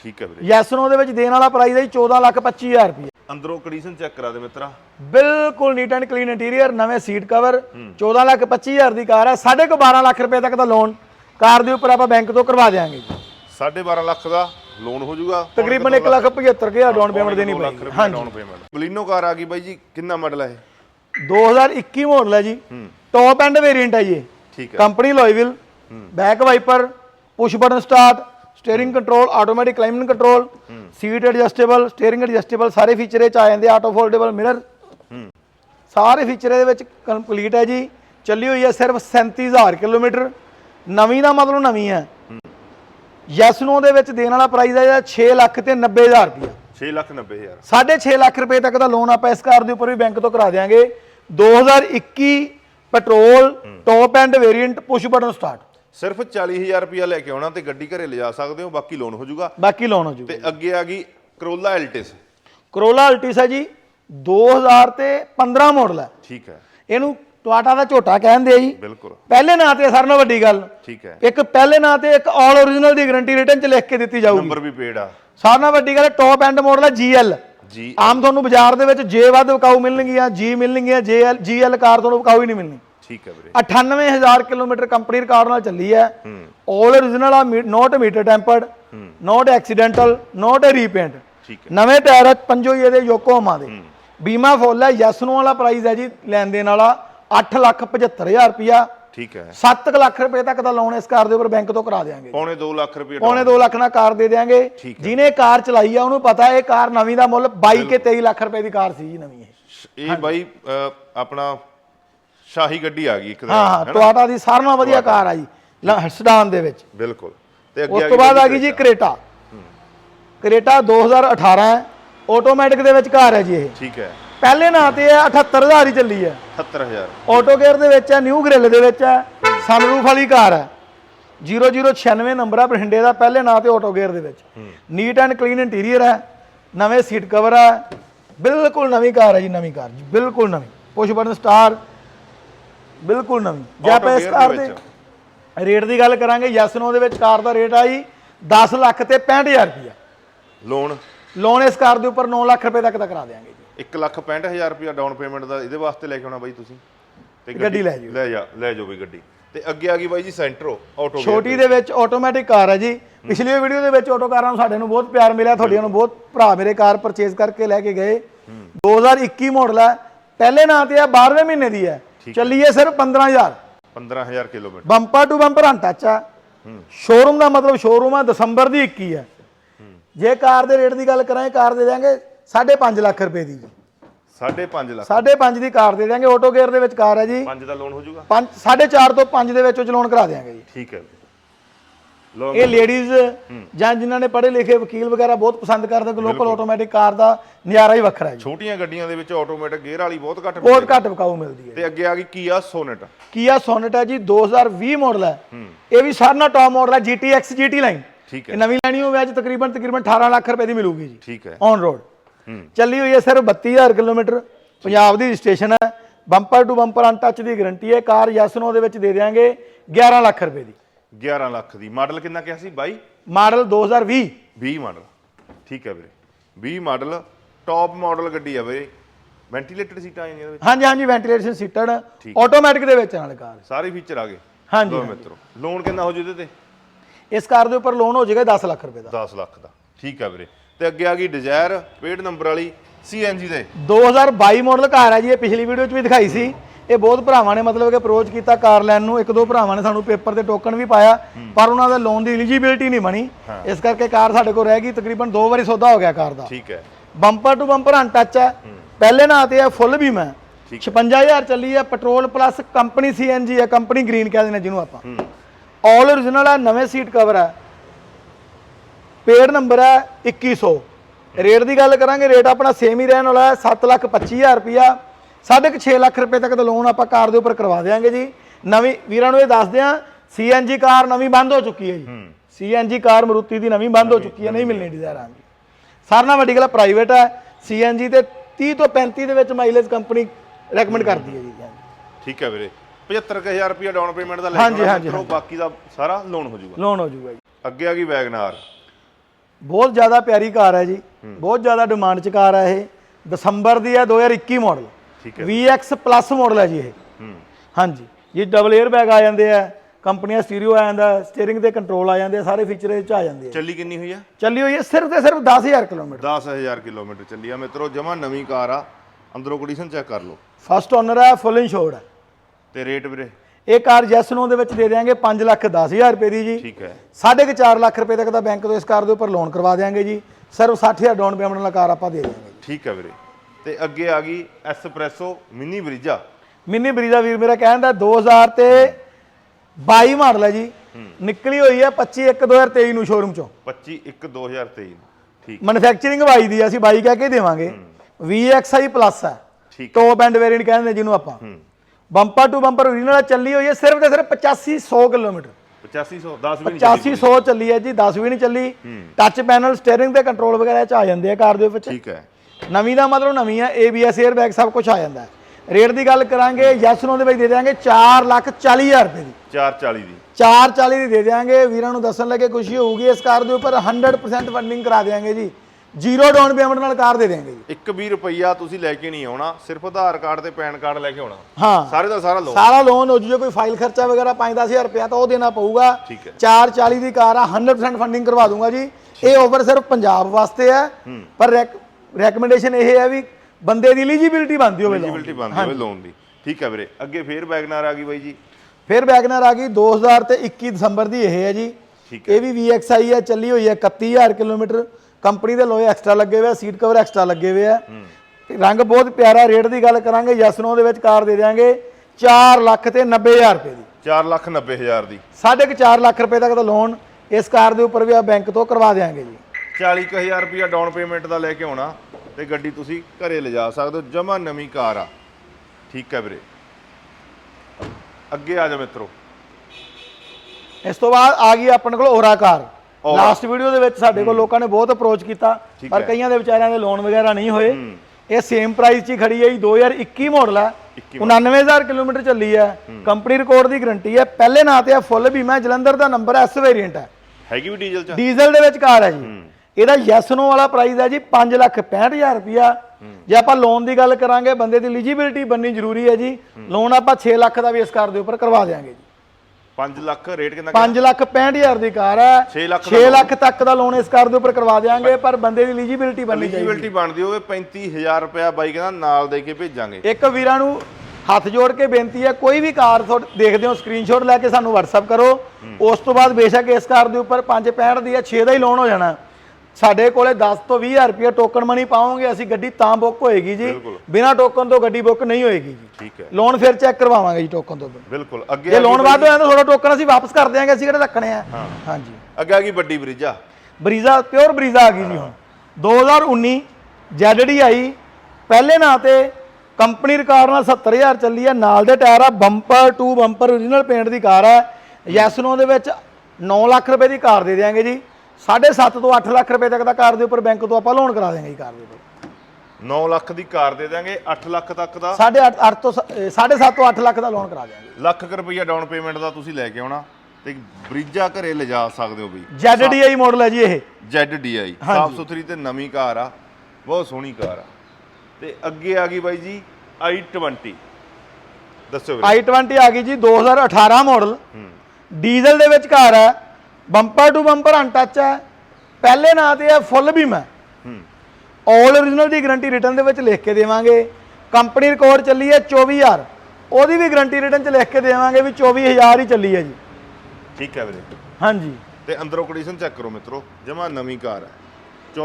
ਠੀਕ ਹੈ ਵੀਰੇ। ਯੈਸ ਨੋ ਦੇ ਵਿੱਚ ਦੇਣ ਵਾਲਾ ਪ੍ਰਾਈਸ ਹੈ ਜੀ 14 ਲੱਖ 25000 ਰੁਪਏ। ਅੰਦਰੋਂ ਕੰਡੀਸ਼ਨ ਚੈੱਕ ਕਰਾ ਦੇ ਮਿੱਤਰਾ। ਬਿਲਕੁਲ ਨੀਟ ਐਂਡ ਕਲੀਨ ਇੰਟੀਰੀਅਰ ਨਵੇਂ ਸੀਟ ਕਵਰ 14 ਲੱਖ 25000 ਦੀ ਕਾਰ ਹੈ ਸਾਢੇ ਕੁ 12 ਲੱਖ ਰੁਪਏ ਤੱਕ ਦਾ ਲੋਨ ਕਾਰ ਦੇ ਉੱਪਰ ਆਪਾਂ ਬੈਂਕ ਤੋਂ ਕਰਵਾ ਦੇਵਾਂਗੇ ਜੀ। 12.5 ਲੱਖ ਦਾ ਲੋਨ ਹੋ ਜਾਊਗਾ। ਤਕਰੀਬਨ 1 ਲੱਖ 75000 ਡਾਊਨ ਪੇਮੈਂਟ ਦੇਣੀ ਰੁਪਏ ਹਾਂਜੀ। ਬਲੀਨੋ ਕਾਰ ਆ ਗਈ ਬਾਈ ਜੀ ਕਿੰਨਾ ਮਾਡਲ ਹੈ ਇਹ? 2021 ਮਾਡਲ ਹੈ ਜੀ। ਟੌਪ ਐਂਡ ਵੇਰੀਐਂਟ ਹੈ ਜੀ ਠੀਕ ਹੈ। Company ਲੋਇਵਿਲ back wiper push button start steering control automatic climate control seat adjustable steering adjustable ਸਾਰੇ ਫੀਚਰ ਇਹ ਚ ਆ ਜਾਂਦੇ ਆਟੋ ਫੋਲਡੇਬਲ ਮਿਰਰ ਸਾਰੇ ਫੀਚਰ ਇਹਦੇ ਵਿੱਚ ਕੰਪਲੀਟ ਹੈ ਜੀ। ਚੱਲੀ ਹੋਈ ਹੈ ਸਿਰਫ 37000 ਕਿਲੋਮੀਟਰ। ਨਵੀਂ ਦਾ ਮਤਲਬ ਨਵੀਂ ਹੈ। ਯੈਸ ਨੋ ਦੇ ਵਿੱਚ ਦੇਣ ਵਾਲਾ ਪ੍ਰਾਈਸ ਹੈ 6 ਲੱਖ ਤੇ 90000 ਰੁਪਇਆ। 6 ਲੱਖ 90 ਹਜ਼ਾਰ। 6.5 ਲੱਖ ਰੁਪਏ ਤੱਕ ਦਾ ਲੋਨ ਆਪਾਂ ਇਸ ਕਾਰ ਦੇ ਉੱਪਰ ਵੀ ਬੈਂਕ ਤੋਂ ਕਰਾ ਦੇਵਾਂਗੇ 2021 petrol top end variant push button start ਸਿਰਫ 40000 ਰੁਪਇਆ ਲੈ ਕੇ ਆਉਣਾ ਤੇ ਗੱਡੀ ਘਰੇ ਲਿਜਾ ਸਕਦੇ ਹੋ ਬਾਕੀ ਲੋਨ ਹੋ ਜਾਊਗਾ। ਬਾਕੀ ਲੋਨ ਹੋ ਜੂਗਾ ਤੇ ਅੱਗੇ ਆ ਗਈ ਕਰੋਲਾ ਐਲਟਿਸ ਕਰੋਲਾ ਅਲਟਿਸ ਹੈ ਜੀ 2000 ਤੇ 15 ਮਾਡਲ ਹੈ। ਠੀਕ ਹੈ। ਇਹਨੂੰ ਟਵਾਟਾ ਦਾ ਝੋਟਾ ਕਹਿੰਦੇ ਆ ਜੀ। ਬਿਲਕੁਲ। ਪਹਿਲੇ ਨਾਂ ਤੇ ਸਾਰਿਆਂ ਨਾਲੋਂ ਵੱਡੀ ਗੱਲ। ਠੀਕ ਹੈ। ਇੱਕ ਪਹਿਲੇ ਨਾਂ ਤੇ ਇੱਕ ਆਲ ਓਰੀਜਨਲ ਦੀ ਗਾਰੰਟੀ ਰਿਟਰਨ ਚ ਲਿਖ ਕੇ ਦਿੱਤੀ ਜਾਊਗੀ। ਨੰਬਰ ਵੀ ਪੇਡ ਆ। ਸਾਰਿਆਂ ਨਾਲੋਂ ਵੱਡੀ ਗੱਲ ਟੌਪ ਐਂਡ ਮਾਡਲ ਹੈ GL ਜੀ ਆਮ ਤੁਹਾਨੂੰ ਬਾਜ਼ਾਰ ਦੇ ਵਿੱਚ ਜੇ ਵੱਧ ਵਿਕਾਊ ਮਿਲਣਗੀਆਂ ਜੀ ਮਿਲਣਗੀਆਂ JL GL ਕਾਰ ਤੁਹਾਨੂੰ ਵਿਕਾਊ ਹੀ ਨਹੀਂ ਮਿਲਣੀ। ਠੀਕ ਹੈ ਵੀਰੇ। 98000 ਕਿਲੋਮੀਟਰ ਕੰਪਨੀ ਰਿਕਾਰਡ ਨਾਲ ਚੱਲੀ ਹੈ। ਹੂੰ। ਆਲ ਓਰੀਜਨਲ ਆ not meter tampered not accidental not repaint ਠੀਕ ਹੈ। ਨਵੇਂ ਟਾਇਰ ਆ, ਪੰਜੋ ਹੀ ਇਹਦੇ ਯੋਕੋਹਾਮਾ ਦੇ। ਬੀਮਾ ਫੁੱਲ ਹੈ ਯੈਸ ਨੂੰ ਵਾਲਾ ਪ੍ਰਾਈਸ ਹੈ ਜੀ ਲੈਣ ਦੇਣ ਵਾਲਾ। 8 ਲੱਖ 75000 ਰੁਪਿਆ ਠੀਕ ਹੈ। 7 ਲੱਖ ਰੁਪਏ ਤੱਕ ਦਾ ਲੋਨ ਇਸ ਕਾਰ ਦੇ ਉੱਪਰ ਬੈਂਕ ਤੋਂ ਕਰਾ ਦੇਵਾਂਗੇ ਪੌਣੇ 2 ਲੱਖ ਰੁਪਏ ਪੌਣੇ 2 ਲੱਖ ਨਾਲ ਕਾਰ ਦੇ ਦੇਵਾਂਗੇ ਜਿਹਨੇ ਕਾਰ ਚਲਾਈ ਆ ਉਹਨੂੰ ਪਤਾ ਇਹ ਕਾਰ ਨਵੀਂ ਦਾ ਮੁੱਲ 22 ਕੇ 23 ਲੱਖ ਰੁਪਏ ਦੀ ਕਾਰ ਸੀ ਜੀ ਨਵੀਂ ਇਹ। ਇਹ ਬਾਈ ਆਪਣਾ ਸ਼ਾਹੀ ਗੱਡੀ ਆ ਗਈ ਇੱਕ ਹਾਂ ਹਾਂ ਟੋਆਟਾ ਦੀ ਸਾਰਿਆਂ ਨਾਲੋਂ ਵਧੀਆ ਕਾਰ ਆ ਜੀ ਲ- ਸਡਾਨ ਦੇ ਵਿੱਚ। ਬਿਲਕੁਲ। ਤੇ ਉਸ ਅੱਗੇ ਤੋਂ ਬਾਅਦ ਆ ਗਈ ਜੀ ਕਰੇਟਾ। ਕਰੇਟਾ। 2018 ਹੈ ਆਟੋਮੈਟਿਕ ਦੇ ਵਿੱਚ ਕਾਰ ਹੈ ਜੀ ਇਹ। ਠੀਕ ਹੈ। ਪਹਿਲੇ ਨਾਂ ਤੇ ਹੈ 78000 ਹੀ ਚੱਲੀ ਹੈ। 78000 ਆਟੋ ਗੇਅਰ ਦੇ ਵਿੱਚ ਹੈ ਨਿਊ ਗ੍ਰਿਲ ਦੇ ਵਿੱਚ ਹੈ ਸਨਰੂਫ ਵਾਲੀ ਕਾਰ ਹੈ। 0096 ਨੰਬਰ ਆ ਬਠਿੰਡੇ ਦਾ ਪਹਿਲੇ ਨਾਂ ਤੇ ਆਟੋ ਗੇਅਰ ਦੇ ਵਿੱਚ। ਨੀਟ ਐਂਡ ਕਲੀਨ ਇੰਟੀਰੀਅਰ ਹੈ ਨਵੇਂ ਸੀਟ ਕਵਰ ਹੈ ਬਿਲਕੁਲ ਨਵੀਂ ਕਾਰ ਹੈ ਜੀ ਨਵੀਂ ਕਾਰ ਜੀ ਬਿਲਕੁਲ ਨਵੀਂ। ਪੁਸ਼ ਬਟਨ ਸਟਾਰ ਬਿਲਕੁਲ ਨਵੀਂ। ਜੇ ਆਪਾਂ ਇਸ ਕਾਰ ਦੇ ਰੇਟ ਦੀ ਗੱਲ ਕਰਾਂਗੇ ਯੈਸ ਨੋ ਦੇ ਵਿੱਚ ਕਾਰ ਦਾ ਰੇਟ ਆ ਜੀ 10 ਲੱਖ ਤੇ 65000 ਰੁਪਇਆ ਲੋਨ ਲੋਨ ਇਸ ਕਾਰ ਦੇ ਉੱਪਰ 9 ਲੱਖ ਰੁਪਏ ਤੱਕ ਦਾ ਕਰਾ ਦੇਵਾਂਗੇ ਜੀ। 1 ਲੱਖ 65000 ਰੁਪਇਆ ਡਾਊਨ ਪੇਮੈਂਟ ਦਾ ਇਹਦੇ ਵਾਸਤੇ ਲੈ ਕੇ ਆਉਣਾ ਬਾਈ ਤੁਸੀਂ। ਤੇ ਗੱਡੀ ਲੈ ਜਾਓ। ਲੈ ਜਾ ਲੈ ਜਾਓ ਬਈ ਗੱਡੀ। ਤੇ ਅੱਗੇ ਆ ਗਈ ਬਾਈ ਜੀ ਸੈਂਟਰੋ ਆਟੋ ਛੋਟੀ ਦੇ ਵਿੱਚ ਆਟੋਮੈਟਿਕ ਕਾਰ ਹੈ ਜੀ। ਪਿਛਲੀ ਵੀਡੀਓ ਦੇ ਵਿੱਚ ਆਟੋ ਕਾਰਾਂ ਨੂੰ ਸਾਡੇ ਨੂੰ ਬਹੁਤ ਪਿਆਰ ਮਿਲਿਆ ਤੁਹਾਡੀਆਂ ਨੂੰ ਬਹੁਤ ਭਰਾ ਮੇਰੇ ਕਾਰ ਪਰਚੇਜ਼ ਕਰਕੇ ਲੈ ਕੇ ਗਏ। 2021 ਮਾਡਲ ਹੈ ਪਹਿਲੇ ਨਾਂ ਤੇ ਹੈ 12ਵੇਂ ਮਹੀਨੇ ਦੀ ਹੈ ਚੱਲੀਏ ਸਿਰਫ 15000 15000 ਕਿਲੋਮੀਟਰ। ਬੰਪਰ ਟੂ ਬੰਪਰ ਹੰਟਾ ਹੈ ਸ਼ੋਰੂਮ ਦਾ ਮਤਲਬ ਸ਼ੋਰੂਮ ਹੈ ਦਸੰਬਰ ਦੀ 21 ਹੈ। ਜੇ ਕਾਰ ਦੇ ਰੇਟ ਦੀ ਗੱਲ ਕਰਾਂ ਕਾਰ ਦੇ ਦਿਆਂਗੇ 5.5 ਲੱਖ ਰੁਪਏ ਦੀ 5.5 ਲੱਖ। 5.5 ਦੀ ਕਾਰ ਦੇ ਦਿਆਂਗੇ ਆਟੋ ਗੇਅਰ ਦੇ ਵਿੱਚ ਕਾਰ ਹੈ ਜੀ। 5 ਦਾ ਲੋਨ ਹੋ ਜਾਊਗਾ? 5 4.5 ਤੋਂ 5 ਦੇ ਵਿੱਚ ਉਹ ਚਲਾਉਣ ਕਰਾ ਦਿਆਂਗੇ ਜੀ। ਠੀਕ ਹੈ। ਲੋਨ ਇਹ ਲੇਡੀਜ਼ ਜਾਂ ਜਿਨ੍ਹਾਂ ਨੇ ਪੜ੍ਹੇ ਲਿਖੇ ਵਕੀਲ ਵਗੈਰਾ ਬਹੁਤ ਪਸੰਦ ਕਰਦੇ ਕਿ ਲੋਕਲ ਆਟੋਮੈਟਿਕ ਕਾਰ ਦਾ ਨਜ਼ਾਰਾ ਹੀ ਵੱਖਰਾ ਹੈ ਛੋਟੀਆਂ ਗੱਡੀਆਂ ਦੇ ਵਿੱਚ ਆਟੋਮੈਟਿਕ ਗੇਅਰ ਵਾਲੀ ਬਹੁਤ ਘੱਟ ਬਹੁਤ ਘੱਟ ਵਿਕਾਊ ਮਿਲਦੀ ਹੈ। ਤੇ ਅੱਗੇ ਆ ਗਈ ਕੀਆ ਸੋਨੇਟ ਕੀਆ ਸੋਨੇਟ ਹੈ ਜੀ 2020 ਮਾਡਲ ਹੈ। ਇਹ ਵੀ ਨਾਲੋਂ ਟੌਪ ਮਾਡਲ ਹੈ GTX GT ਲਾਈਨ ਠੀਕ ਇਹ ਹੈ ਨਵੀਂ ਲੈਣੀ ਹੋਵੇ ਅੱਜ ਤਕਰੀਬਨ ਤਕਰੀਬਨ 18 ਲੱਖ ਰੁਪਏ ਦੀ ਮਿਲੂਗੀ ਜੀ। ਠੀਕ ਹੈ। ਔਨ ਰੋਡ ਚੱਲੀ ਹੋਈ ਹੈ ਸਿਰਫ 32000 ਕਿਲੋਮੀਟਰ। ਪੰਜਾਬ ਦੀ ਰਜਿਸਟ੍ਰੇਸ਼ਨ ਹੈ। ਬੰਪਰ ਟੂ ਬੰਪਰ ਅਨਟੱਚ ਦੀ ਗਾਰੰਟੀ ਹੈ। ਕਾਰ ਯੈਸ ਨੋ ਦੇ ਵਿੱਚ ਦੇ ਦੇਵਾਂਗੇ 11 ਲੱਖ ਰੁਪਏ ਦੀ। 11 ਲੱਖ ਦੀ। ਮਾਡਲ ਕਿੰਨਾ ਕਿਹਾ ਸੀ? 22 ਮਾਡਲ 2020 20 ਮਾਡਲ। ਠੀਕ ਹੈ ਵੀਰੇ। 20 ਮਾਡਲ ਟੌਪ ਮਾਡਲ ਗੱਡੀ ਆ ਵੀਰੇ। ਵੈਂਟੀਲੇਟਡ ਸੀਟਾਂ ਆਈਆਂ ਇਹਦੇ ਵਿੱਚ। ਹਾਂਜੀ ਹਾਂਜੀ ਵੈਂਟੀਲੇਸ਼ਨ ਸੀਟਡ ਠੀਕ। ਆਟੋਮੈਟਿਕ ਦੇ ਵਿੱਚ ਨਾਲ ਕਾਰ। ਸਾਰੇ ਫੀਚਰ ਆ ਗਏ। ਹਾਂਜੀ, ਲਓ ਹਾਂਜੀ। ਮਿੱਤਰੋ ਲੋਨ ਕਿੰਨਾ ਹੋ ਜੂ ਇਹਦੇ ਤੇ? ਇਸ ਕਾਰ ਦੇ ਉੱਪਰ ਲੋਨ ਹੋ ਜਾਏਗਾ 10 ਲੱਖ ਰੁਪਏ ਦਾ। 10 ਲੱਖ ਦਾ। ਠੀਕ ਹੈ ਵੀਰੇ। ਤੇ ਅੱਗੇ ਆ ਗਈ ਡਿਜ਼ਾਇਰ ਪੇਡ ਨੰਬਰ ਵਾਲੀ ਸੀਐਨਜੀ ਦੇ। 2022 ਮਾਡਲ ਕਾਰ ਹੈ ਜੀ ਇਹ ਪਿਛਲੀ ਵੀਡੀਓ 'ਚ ਵੀ ਦਿਖਾਈ ਸੀ। ਇਹ ਬਹੁਤ ਭਰਾਵਾਂ ਨੇ ਮਤਲਬ ਕਿ ਅਪਰੋਚ ਕੀਤਾ ਕਾਰ ਲੈਣ ਨੂੰ। ਇੱਕ ਦੋ ਭਰਾਵਾਂ ਨੇ ਸਾਨੂੰ ਪੇਪਰ ਤੇ ਟੋਕਨ ਵੀ ਪਾਇਆ ਪਰ ਉਹਨਾਂ ਦਾ ਲੋਨ ਦੀ ਐਲੀਜੀਬਿਲਟੀ ਨਹੀਂ ਬਣੀ। ਇਸ ਕਰਕੇ ਕਾਰ ਸਾਡੇ ਕੋਲ ਰਹਿ ਗਈ ਤਕਰੀਬਨ ਦੋ ਵਾਰੀ ਸੌਦਾ ਹੋ ਗਿਆ ਕਾਰ ਦਾ। ਠੀਕ ਹੈ। ਬੰਪਰ ਟੂ ਬੰਪਰ ਅਨਟੱਚ ਹੈ। ਪਹਿਲੇ ਨਾਂ ਤੇ ਹੈ ਫੁੱਲ ਹੈ। ਠੀਕ 56000 ਚੱਲੀ ਹੈ ਪੈਟਰੋਲ ਪਲੱਸ ਕੰਪਨੀ ਸੀਐਨਜੀ ਹੈ ਕੰਪਨੀ ਗ੍ਰੀਨ ਕਹਿੰਦੇ ਨੇ ਜਿਹਨੂੰ ਆਪਾਂ। ਆਲ origignal ਹੈ ਨਵੇਂ ਸੀਟ ਕਵਰ ਹੈ। ਪੇਡ ਨੰਬਰ ਹੈ 2100 ਰੇਟ ਦੀ ਗੱਲ ਕਰਾਂਗੇ ਰੇਟ ਆਪਣਾ ਸੇਮ ਹੀ ਰਹਿਣ ਵਾਲਾ ਹੈ 725000 ਰੁਪਿਆ ਸਾਢੇ ਕੁ 6 ਲੱਖ ਰੁਪਏ ਤੱਕ ਦਾ ਲੋਨ ਆਪਾਂ ਕਾਰ ਦੇ ਉੱਪਰ ਕਰਵਾ ਦੇਵਾਂਗੇ ਜੀ। ਨਵੀਂ ਵੀਰਾਂ ਨੂੰ ਇਹ ਦੱਸ ਦਿਆਂ ਸੀਐਨਜੀ ਕਾਰ ਨਵੀਂ ਬੰਦ ਹੋ ਚੁੱਕੀ ਹੈ ਜੀ। ਸੀਐਨਜੀ ਕਾਰ ਮਰੂਤੀ ਦੀ ਨਵੀਂ ਬੰਦ ਹੋ ਚੁੱਕੀ ਹੈ ਨਹੀਂ ਮਿਲਣੀ ਡਿਜ਼ਾਇਰਾਂ ਦੀ। ਸਾਰਿਆਂ ਨਾਲ ਵੱਡੀ ਗੱਲ ਪ੍ਰਾਈਵੇਟ ਹੈ ਸੀਐਨਜੀ ਤੇ 30 ਤੋਂ 35 ਦੇ ਵਿੱਚ ਮਾਈਲੇਜ ਕੰਪਨੀ ਰეკਮੈਂਡ ਕਰਦੀ ਹੈ ਜੀ। ਠੀਕ ਹੈ ਵੀਰੇ। 75000 ਰੁਪਏ ਡਾਊਨ ਪੇਮੈਂਟ ਦਾ ਲੈ ਕੇ ਮਿੱਤਰੋ ਬਾਕੀ ਦਾ ਸਾਰਾ ਲੋਨ ਹੋ ਜਾਊਗਾ। ਲੋਨ ਹੋ ਜਾਊਗਾ ਜੀ। ਅੱਗੇ ਆ ਗਈ ਵੈਗਨਾਰ। ਬਹੁਤ ਜ਼ਿਆਦਾ ਪਿਆਰੀ ਕਾਰ ਹੈ ਜੀ। ਬਹੁਤ ਜ਼ਿਆਦਾ ਡਿਮਾਂਡ ਚ ਕਾਰ ਹੈ ਇਹ। ਦਸੰਬਰ ਦੀ ਹੈ 2021 ਮਾਡਲ ਠੀਕ ਹੈ। VX ਪਲੱਸ ਮਾਡਲ ਹੈ ਜੀ ਇਹ। ਹੂੰ। ਹਾਂਜੀ। ਇਹ ਡਬਲ 에ਅਰ ਬੈਗ ਆ ਜਾਂਦੇ ਆ ਕੰਪਨੀਆਂ ਸਟੀਰੀਓ ਆ ਜਾਂਦਾ ਸਟੀਅਰਿੰਗ ਦੇ ਕੰਟਰੋਲ ਆ ਜਾਂਦੇ ਆ ਸਾਰੇ ਫੀਚਰ ਇਹ ਚ ਆ ਜਾਂਦੇ ਆ। ਚੱਲੀ ਕਿੰਨੀ ਹੋਈ ਆ? ਚੱਲੀ ਹੋਈ ਹੈ ਸਿਰਫ ਤੇ ਸਿਰਫ 10000 ਕਿਲੋਮੀਟਰ। 10000 ਕਿਲੋਮੀਟਰ ਚੱਲੀ ਆ। ਮਿੱਤਰੋ ਜਮਾ ਨਵੀਂ ਕਾਰ ਆ। ਅੰਦਰੋਂ ਕੰਡੀਸ਼ਨ ਚੈੱਕ ਕਰ ਲਓ। ਫਸਟ ਓਨਰ ਹੈ ਫੁੱਲ ਇੰਸ਼ੋਰਡ ਹੈ ਤੇ ਰੇਟ ਵੀਰੇ? ਇਹ ਕਾਰ ਜੈਸਨੋ ਦੇ ਵਿੱਚ ਦੇ ਦੇਵਾਂਗੇ 5 ਲੱਖ 10000 ਰੁਪਏ ਦੀ ਜੀ। ਠੀਕ ਹੈ। ਸਾਢੇ ਕੁ ਚਾਰ ਲੱਖ ਰੁਪਏ ਤੱਕ ਦਾ ਬੈਂਕ ਤੋਂ ਇਸ ਕਾਰ ਦੇ ਉੱਪਰ ਲੋਨ ਕਰਵਾ ਦੇਵਾਂਗੇ ਜੀ। ਸਿਰਫ 60000 ਡਾਊਨ ਪੇਮੈਂਟ ਨਾਲ ਕਾਰ ਆਪਾਂ ਦੇ ਦੇਵਾਂਗੇ ਠੀਕ ਹੈ ਵੀਰੇ। ਤੇ ਅੱਗੇ ਆ ਗਈ S-Presso mini Brezza. Mini Brezza ਵੀਰ ਮੇਰਾ ਕਹਿਣ ਦਾ 2000 ਤੇ 22 ਮਾਡਲ ਹੈ ਜੀ। ਨਿਕਲੀ ਹੋਈ ਹੈ 25 1 2023 ਨੂੰ ਸ਼ੋਰੂਮ ਚੋਂ। 25 1 2023 ਠੀਕ। ਮੈਨੂਫੈਕਚਰਿੰਗ 22 ਦੀ ਅਸੀਂ 22 ਕਹਿ ਕੇ ਦੇਵਾਂਗੇ। VXI ਪਲੱਸ ਹੈ ਠੀਕ। ਟੌਪ ਐਂਡ ਵੇਰੀਐਂਟ ਕਹਿੰਦੇ ਜਿਹਨੂੰ ਆਪਾਂ। ਬੰਪਰ ਟੂ ਬੰਪਰ ਓਰੀਜਨਲ ਚੱਲੀ ਹੋਈ ਹੈ ਸਿਰਫ ਤੇ ਸਿਰਫ 8500 ਕਿਲੋਮੀਟਰ। 8500 10 ਵੀ ਨਹੀਂ ਚੱਲੀ 8500 ਚੱਲੀ ਹੈ ਜੀ 10 ਵੀ ਨਹੀਂ ਚੱਲੀ। ਟੱਚ ਪੈਨਲ ਸਟੀਅਰਿੰਗ ਤੇ ਕੰਟਰੋਲ ਵਗੈਰਾ ਚ ਆ ਜਾਂਦੇ ਆ ਕਾਰ ਦੇ ਵਿੱਚ। ਠੀਕ ਹੈ। ਨਵੀਂ ਦਾ ਮਤਲਬ ਨਵੀਂ ਹੈ ABS 에ਅਰ ਬੈਗ ਸਭ ਕੁਝ ਆ ਜਾਂਦਾ। ਰੇਟ ਦੀ ਗੱਲ ਕਰਾਂਗੇ ਯੈਸ ਨੋ ਦੇ ਵਿੱਚ ਦੇ ਦਿਆਂਗੇ 4 ਲੱਖ 40000 ਰੁਪਏ ਦੀ। 440 ਦੀ। 440 ਦੀ ਦੇ ਦਿਆਂਗੇ ਵੀਰਾਂ ਨੂੰ ਦੱਸਣ ਲੱਗੇ ਖੁਸ਼ੀ ਹੋਊਗੀ ਇਸ ਕਾਰ ਦੇ ਉੱਪਰ 100% ਫੰਡਿੰਗ ਕਰਾ ਦਿਆਂਗੇ ਜੀ। ਜ਼ੀਰੋ ਡਾਊਨ ਪੇਮੈਂਟ ਨਾਲ ਕਾਰ ਦੇ ਦਿਆਂਗੇ ਜੀ। ਇੱਕ ਵੀ ਰੁਪਈਆ ਤੁਸੀਂ ਲੈ ਕੇ ਨਹੀਂ ਆਉਣਾ ਸਿਰਫ ਆਧਾਰ ਕਾਰਡ ਤੇ ਪੈਨ ਕਾਰਡ ਲੈ ਕੇ ਆਉਣਾ। ਹਾਂ। ਸਾਰੇ ਦਾ ਸਾਰਾ ਲਓ ਸਾਰਾ ਲੋਨ ਹੋ ਜੂ ਜੇ ਕੋਈ ਫਾਈਲ ਖਰਚਾ ਵਗੈਰਾ 5-10000 ਰੁਪਇਆ ਤਾਂ ਉਹ ਦੇਣਾ ਪਊਗਾ। ਠੀਕ ਹੈ। 440 ਦੀ ਕਾਰ ਆ 100% ਫੰਡਿੰਗ ਕਰਵਾ ਦੂੰਗਾ ਜੀ। ਇਹ ਆਫਰ ਸਿਰਫ ਪੰਜਾਬ ਵਾਸਤੇ ਹੈ। ਪਰ ਰეკਮੈਂਡੇਸ਼ਨ ਇਹ ਹੈ ਵੀ ਬੰਦੇ ਦੀ ਐਲੀਜੀਬਿਲਟੀ ਬਣਦੀ ਹੋਵੇ loan ਐਲੀਜੀਬਿਲਟੀ ਬਣਦੀ ਹੋਵੇ ਲੋਨ ਦੀ। ਠੀਕ ਹੈ ਵੀਰੇ। ਅੱਗੇ ਫੇਰ ਵੈਗਨਾਰ ਆ ਗਈ ਬਾਈ ਜੀ। ਫਿਰ ਵੈਗਨਰ ਆ ਗਈ 2000 ਤੇ 21 ਦਸੰਬਰ ਦੀ ਇਹ ਹੈ ਜੀ। ਇਹ ਵੀ VXI ਹੈ ਚੱਲੀ ਹੋਈ ਹੈ 31000 ਕਿਲੋਮੀਟਰ। ਕੰਪਨੀ ਦੇ ਲੋਏ ਐਕਸਟਰਾ ਲੱਗੇ ਹੋਏ ਆ ਸੀਟ ਕਵਰ ਐਕਸਟਰਾ ਲੱਗੇ ਹੋਏ ਆ। ਰੰਗ ਬਹੁਤ ਪਿਆਰਾ ਰੇਟ ਦੀ ਗੱਲ ਕਰਾਂਗੇ ਯਸਨੋ ਦੇ ਵਿੱਚ ਕਾਰ ਦੇ ਦਿਆਂਗੇ। 4 ਲੱਖ ਤੇ 90000 ਰੁਪਏ ਦੀ। 4 ਲੱਖ 90 ਹਜ਼ਾਰ ਦੀ। ਸਾਢੇ ਕੁ 4 ਲੱਖ ਰੁਪਏ ਤੱਕ ਦਾ ਲੋਨ ਇਸ ਕਾਰ ਦੇ ਉੱਪਰ ਵੀ ਆ ਬੈਂਕ ਤੋਂ ਕਰਵਾ ਦਿਆਂਗੇ ਜੀ। 40000 ਰੁਪਇਆ ਡਾਊਨ ਪੇਮੈਂਟ ਦਾ ਲੈ ਕੇ ਆਉਣਾ ਤੇ ਗੱਡੀ ਤੁਸੀਂ ਘਰੇ ਲਿਜਾ ਸਕਦੇ ਹੋ ਜਮਾ ਨਵੀਂ ਕਾਰ ਆ। ਠੀਕ ਹੈ ਵੀਰੇ। ਅੱਗੇ ਆ ਜਾ ਮਿੱਤਰੋ। ਇਸ ਤੋਂ ਬਾਅਦ ਆ ਗਈ ਆਪਣੇ ਕੋਲ ਓਰਾ ਕਾਰ। ਲਾਸਟ ਵੀਡੀਓ ਦੇ ਵਿੱਚ ਸਾਡੇ ਕੋਲ ਲੋਕਾਂ ਨੇ ਬਹੁਤ ਅਪਰੋਚ ਕੀਤਾ ਠੀਕ ਪਰ ਹੈ। ਕਈਆਂ ਦੇ ਵਿਚਾਰਿਆਂ ਦੇ ਲੋਨ ਵਗੈਰਾ ਨਹੀਂ ਹੋਏ। ਇਹ ਸੇਮ ਪ੍ਰਾਈਸ 'ਚ ਹੀ ਖੜੀ ਹੈ ਜੀ 2021 ਮਾਡਲ ਹੈ 21 99000 ਕਿਲੋਮੀਟਰ ਚੱਲੀ ਹੈ। ਕੰਪਨੀ ਰਿਕਾਰਡ ਦੀ ਗਾਰੰਟੀ ਹੈ। ਪਹਿਲੇ ਨਾਂ ਤੇ ਹੈ ਫੁੱਲ ਬੀਮਾ ਜਲੰਧਰ ਦਾ ਨੰਬਰ ਐਸ ਵੇਰੀਐਂਟ ਹੈ। ਹੈਗੀ ਵੀ ਡੀਜ਼ਲ ਚ? ਡੀਜ਼ਲ ਦੇ ਵਿੱਚ ਕਾਰ ਹੈ ਜੀ। ਇਹਦਾ ਯੈਸ ਨੋ ਵਾਲਾ ਪ੍ਰਾਈਸ ਹੈ ਜੀ 5 ਲੱਖ 65000 ਰੁਪਿਆ ਜੇ ਆਪਾਂ ਲੋਨ ਦੀ ਗੱਲ ਕਰਾਂਗੇ ਬੰਦੇ ਦੀ ਐਲੀਜੀਬਿਲਟੀ ਬੰਨੀ ਜ਼ਰੂਰੀ ਹੈ ਜੀ। ਲੋਨ ਆਪਾਂ 6 ਲੱਖ ਦਾ ਵੀ ਇਸ ਕਾਰ ਦੇ ਉੱਪਰ ਕਰਵਾ ਦੇਵਾਂਗੇ ਜੀ। 5 ਲੱਖ ਰੇਟ ਕਿੰਨਾ 5 ਲੱਖ 65000 ਦੀ ਕਾਰ ਹੈ। ਛੇ ਲੱਖ 6 ਲੱਖ ਤੱਕ ਦਾ ਲੋਨ ਇਸ ਕਾਰ ਦੇ ਉੱਪਰ ਕਰਵਾ ਦੇਵਾਂਗੇ ਪਰ ਬੰਦੇ ਦੀ ਐਲੀਜੀਬਿਲਟੀ ਬਣਨੀ ਚਾਹੀਦੀ ਐਲੀਜੀਬਿਲਟੀ ਬਣਦੀ ਹੋਵੇ 35000 ਰੁਪਇਆ ਬਾਈ ਕਹਿੰਦਾ ਨਾਲ ਦੇ ਕੇ ਭੇਜਾਂਗੇ। ਇੱਕ ਵੀਰਾਂ ਨੂੰ ਹੱਥ ਜੋੜ ਕੇ ਬੇਨਤੀ ਹੈ ਕੋਈ ਵੀ ਕਾਰ ਦੇਖਦੇ ਹੋ ਸਕਰੀਨਸ਼ਾਟ ਲੈ ਕੇ ਸਾਨੂੰ WhatsApp ਕਰੋ। ਉਸ ਤੋਂ ਬਾਅਦ ਬੇਸ਼ੱਕ ਇਸ ਕਾਰ ਦੇ ਉੱਪਰ 565 ਦੀ ਹੈ 6 ਦਾ ਹੀ ਲੋਨ ਹੋ ਜਾਣਾ। ਸਾਡੇ ਕੋਲੇ 10 ਤੋਂ 20000 ਰੁਪਏ ਟੋਕਨ ਮਨੀ ਪਾਓਗੇ ਅਸੀਂ ਗੱਡੀ ਤਾਂ ਬੁੱਕ ਹੋਏਗੀ ਜੀ। ਬਿਲਕੁਲ। ਬਿਨਾ ਟੋਕਨ ਤੋਂ ਗੱਡੀ ਬੁੱਕ ਨਹੀਂ ਹੋਏਗੀ ਜੀ। ਠੀਕ ਹੈ। ਲੋਨ ਫਿਰ ਚੈੱਕ ਕਰਵਾਵਾਂਗੇ ਜੀ ਟੋਕਨ ਤੋਂ ਬਿਨਾਂ। ਬਿਲਕੁਲ। ਅੱਗੇ ਜੇ ਆ ਗਈ ਲੋਨ ਬਾਈ ਵੱਧ ਹੋਇਆ ਤਾਂ ਤੁਹਾਡਾ ਟੋਕਨ ਅਸੀਂ ਵਾਪਸ ਕਰ ਦਿਆਂਗੇ ਅਸੀਂ ਕਿਹੜੇ ਰੱਖਣੇ ਆ? ਹਾਂਜੀ। ਅੱਗੇ ਆ ਗਈ ਵੱਡੀ ਬ੍ਰਿਜਾ। ਬਰੀਜ਼ਾ ਪਿਓਰ ਬਰੀਜ਼ਾ ਆ ਗਈ ਜੀ ਹੁਣ। 2019 ZD ਆਈ ਪਹਿਲੇ ਨਾਂ ਤੇ ਕੰਪਨੀ ਰਿਕਾਰਡ ਨਾਲ 70000 ਚੱਲੀ ਹੈ। ਨਾਲ ਦੇ ਟਾਇਰ ਆ bumper to bumper origignal paint the car ਹੈ ਯੈਸਨੋ ਦੇ ਵਿੱਚ 9 ਲੱਖ ਰੁਪਏ ਦੀ ਕਾਰ ਦੇ ਦਿਆਂਗੇ ਜੀ। 7.5 ਤੋਂ 8 ਲੱਖ ਰੁਪਏ ਤੱਕ ਦਾ ਕਾਰ ਦੇ ਉੱਪਰ ਬੈਂਕ ਤੋਂ ਆਪਾਂ ਲੋਨ ਕਰਾ ਦਿਆਂਗੇ ਜੀ ਕਾਰ ਦੇ ਉੱਪਰ। 9 ਲੱਖ ਦੀ ਕਾਰ ਦੇ ਦਾਂਗੇ 8 ਲੱਖ ਤੱਕ ਦਾ। 8.5 8 ਤੋਂ 7.5 ਤੋਂ 8 ਲੱਖ ਦਾ ਲੋਨ ਕਰਾ ਦਿਆਂਗੇ। ਲੱਖ ਰੁਪਈਆ ਡਾਊਨ ਪੇਮੈਂਟ ਦਾ ਤੁਸੀਂ ਲੈ ਕੇ ਆਉਣਾ ਤੇ ਬ੍ਰਿਜਾ ਘਰੇ ਲਿਜਾ ਸਕਦੇ ਹੋ ਬਈ। ZDI ਮਾਡਲ ਹੈ ਜੀ ਇਹ। ZDI ਸਾਫ਼ ਸੁਥਰੀ ਤੇ ਨਵੀਂ ਕਾਰ ਆ ਬਹੁਤ ਸੋਹਣੀ ਕਾਰ ਆ। ਤੇ ਅੱਗੇ ਆ ਗਈ ਬਾਈ ਜੀ i20 ਦੱਸੋ ਵੀਰੇ। I20 ਆ ਗਈ ਜੀ 2018 ਮਾਡਲ ਡੀਜ਼ਲ ਦੇ ਵਿੱਚ ਕਾਰ ਹੈ। ਬੰਪਰ ਟੂ ਬੰਪਰ ਅਨਟੱਚ ਹੈ। ਪਹਿਲੇ ਨਾਂ ਤੇ ਹੈ ਫੁੱਲ ਬੀਮਾ। ਹੂੰ। ਆਲ origignal ਦੀ ਗਾਰੰਟੀ ਰਿਟਰਨ ਦੇ ਵਿੱਚ ਲਿਖ ਕੇ ਦੇਵਾਂਗੇ। ਕੰਪਨੀ ਰਿਕਾਰਡ ਚੱਲੀ ਹੈ 24000 ਉਹਦੀ ਵੀ ਗਾਰੰਟੀ ਰਿਟਰਨ ਚ ਲਿਖ ਕੇ ਦੇਵਾਂਗੇ ਵੀ 24000 ਹੀ ਚੱਲੀ ਹੈ ਜੀ। ਠੀਕ ਹੈ ਵੀਰੇ। ਹਾਂਜੀ। ਤੇ ਅੰਦਰੋਂ ਕੰਡੀਸ਼ਨ ਚੈੱਕ ਕਰੋ ਮਿੱਤਰੋ ਜਮਾ ਨਵੀਂ ਕਾਰ ਹੈ।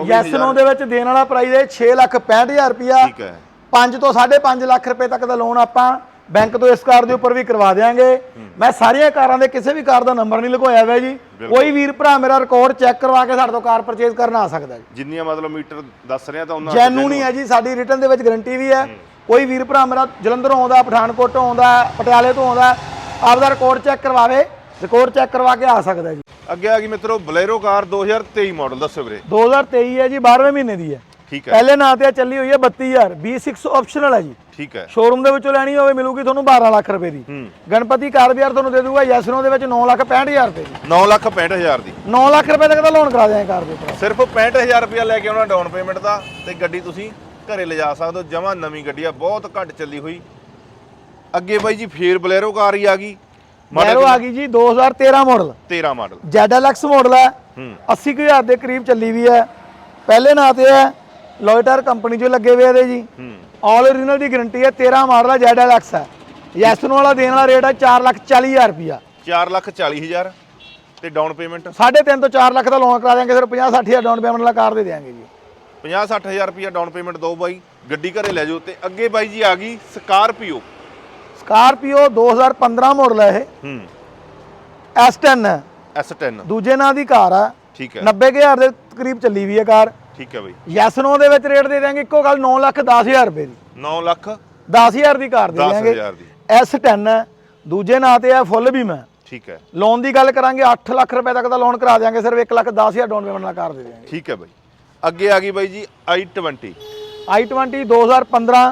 ਯੈਸ ਨੋ 24000 ਦੇ ਵਿੱਚ ਦੇਣ ਵਾਲਾ ਪ੍ਰਾਈਸ ਹੈ 665000 ਰੁਪਿਆ ਠੀਕ ਹੈ। 5 ਤੋਂ 5.5 ਲੱਖ ਰੁਪਏ ਤੱਕ ਦਾ ਲੋਨ ਆਪਾਂ। ਬੈਂਕ ਤੋਂ ਇਸ ਕਾਰ ਦੇ ਉੱਪਰ ਵੀ ਕਰਵਾ ਦੇਵਾਂਗੇ ਮੈਂ ਸਾਰੀਆਂ ਕਾਰਾਂ ਦੇ ਕਿਸੇ ਵੀ ਕਾਰ ਦਾ ਨੰਬਰ ਨਹੀਂ ਲਗਵਾਇਆ ਹੋਇਆ ਜੀ। ਕੋਈ ਵੀਰ ਭਰਾ ਮੇਰਾ ਰਿਕਾਰਡ ਚੈੱਕ ਕਰਵਾ ਕੇ ਸਾਡੇ ਤੋਂ ਕਾਰ ਪਰਚੇਜ਼ ਕਰਨ ਆ ਸਕਦਾ ਜੀ। ਜਿੰਨੀਆਂ ਮਤਲਬ ਮੀਟਰ ਦੱਸ ਰਿਹਾ ਤਾਂ ਉਹਨਾਂ ਜੈਨੂਨ ਹੀ ਹੈ ਜੀ ਸਾਡੀ ਰਿਟਰਨ ਦੇ ਵਿੱਚ ਗਾਰੰਟੀ ਵੀ ਹੈ। ਕੋਈ ਵੀਰ ਭਰਾ ਮੇਰਾ ਜਲੰਧਰੋਂ ਆਉਂਦਾ ਪਠਾਨਕੋਟ ਤੋਂ ਆਉਂਦਾ ਪਟਿਆਲੇ ਤੋਂ ਆਉਂਦਾ ਆਪਦਾ ਰਿਕਾਰਡ ਚੈੱਕ ਕਰਵਾਵੇ ਰਿਕਾਰਡ ਚੈੱਕ ਕਰਵਾ ਕੇ ਆ ਸਕਦਾ ਜੀ। ਅੱਗੇ ਆ ਗਈ ਮਿੱਤਰੋ ਬਲੇਰੋ ਕਾਰ 2023 ਮਾਡਲ ਦੱਸੋ ਵੀਰੇ। 2023 ਹੈ ਜੀ 12ਵੇਂ ਮਹੀਨੇ ਦੀ ਹੈ। ਠੀਕ ਹੈ। ਪਹਿਲੇ ਨਾਂ ਤੇ ਚੱਲੀ ਹੋਈ ਹੈ 32000 B6 ਆਪਸ਼ਨਲ ਹੈ ਜੀ। ਠੀਕ ਹੈ। ਸ਼ੋਰੂਮ ਦੇ ਵਿੱਚੋਂ ਲੈਣੀ ਹੋਵੇ ਮਿਲੂਗੀ ਤੁਹਾਨੂੰ 12 ਲੱਖ ਰੁਪਏ ਦੀ। ਹੂੰ। ਗਣਪਤੀ ਕਾਰ ਬਾਜ਼ਾਰ ਤੁਹਾਨੂੰ ਦੇ ਦੂਗਾ ਯੈਸਨੋ ਦੇ ਵਿੱਚ 9 ਲੱਖ 65000 ਰੁਪਏ ਦੀ। 9 ਲੱਖ 65000 ਦੀ। 9 ਲੱਖ ਰੁਪਏ ਤੱਕ ਦਾ ਲੋਨ ਕਰਾ ਦਿਆਂਗੇ ਕਾਰ ਦੇ ਉੱਪਰ। ਸਿਰਫ 65000 ਰੁਪਇਆ ਲੈ ਕੇ ਆਉਣਾ ਡਾਊਨ ਪੇਮੈਂਟ ਦਾ ਤੇ ਗੱਡੀ ਤੁਸੀਂ ਘਰੇ ਲਿਜਾ ਸਕਦੇ ਹੋ। ਜਮਾ ਨਵੀਂ ਗੱਡੀ ਆ ਬਹੁਤ ਘੱਟ ਚੱਲੀ ਹੋਈ। ਅੱਗੇ ਬਾਈ ਜੀ ਫੇਰ ਬਲੇਰੋ ਕਾਰ ਹੀ ਆ ਗਈ। ਮੈਰੋ ਆ ਗਈ ਜੀ 2013 ਮਾਡਲ 13 ਮਾਡਲ ZLX ਮਾਡਲ ਹੂੰ। 80000 ਦੇ ਕਰੀਬ ਚੱਲੀ ਵੀ ਹੈ। ਪਹਿਲੇ ਨਾਂ ਤੇ ਹੈ ਲੋਇਟਰ ਕੰਪਨੀ ਚੋਂ ਲੱਗੇ ਹੋਏ ਇਹਦੇ ਜੀ। ਆਲ origignal ਦੀ ਗਾਰੰਟੀ ਹੈ 13 ਮਾਡਲ ਹੈ ZLX ਹੈ ਯੈਸਨੋ ਵਾਲਾ ਦੇਣ ਵਾਲਾ ਰੇਟ ਹੈ 4 ਲੱਖ 40000 ਰੁਪਿਆ 4 ਲੱਖ 40000 ਤੇ ਡਾਊਨ ਪੇਮੈਂਟ 3.5 ਤੋਂ 4 ਲੱਖ ਦਾ ਲੋਨ ਕਰਾ ਦਿਆਂਗੇ ਸਿਰ 50 60000 ਡਾਊਨ ਪੇਮੈਂਟ ਵਾਲਾ ਕਾਰ ਦੇ ਦਿਆਂਗੇ ਜੀ। 50 60000 ਰੁਪਇਆ ਡਾਊਨ ਪੇਮੈਂਟ ਦਿਓ ਬਾਈ ਗੱਡੀ ਘਰੇ ਲੈ ਜਾਓ ਤੇ ਅੱਗੇ ਬਾਈ ਜੀ ਆ ਗਈ ਸਕਾਰਪੀਓ ਸਕਾਰਪੀਓ 2015 ਮਾਡਲ ਹੈ ਇਹ। ਹੂੰ। S10 ਹੈ S10 ਦੂਜੇ ਨਾਂ ਦੀ ਕਾਰ ਆ। ਠੀਕ ਹੈ। 90000 ਦੇ ਕਰੀਬ ਚੱਲੀ ਵੀ ਹੈ ਕਾਰ। ਠੀਕ ਹੈ ਬਾਈ। ਯੈਸਨੋ ਦੇ ਵਿੱਚ ਰੇਟ ਦੇ ਦਿਆਂਗੇ ਇੱਕੋ ਗੱਲ 9 ਲੱਖ 10000 ਰੁਪਏ ਦੀ। 9 ਲੱਖ 10000 ਦੀ ਕਾਰ ਦੇ ਦਿਆਂਗੇ। 10000 ਦੀ। S10 ਹੈ ਦੂਜੇ ਨਾਂ ਤੇ ਹੈ ਫੁੱਲ ਬੀਮਾ ਠੀਕ ਹੈ। ਲੋਨ ਦੀ ਗੱਲ ਕਰਾਂਗੇ 8 ਲੱਖ ਰੁਪਏ ਤੱਕ ਦਾ ਲੋਨ ਕਰਾ ਦਿਆਂਗੇ ਸਿਰਫ 1 ਲੱਖ 10000 ਡਾਊਨ ਪੇਮੈਂਟ ਨਾਲ ਕਾਰ ਦੇ ਦਿਆਂਗੇ। ਠੀਕ ਹੈ ਬਾਈ। ਅੱਗੇ ਆ ਗਈ ਬਾਈ ਜੀ i20 i20 2015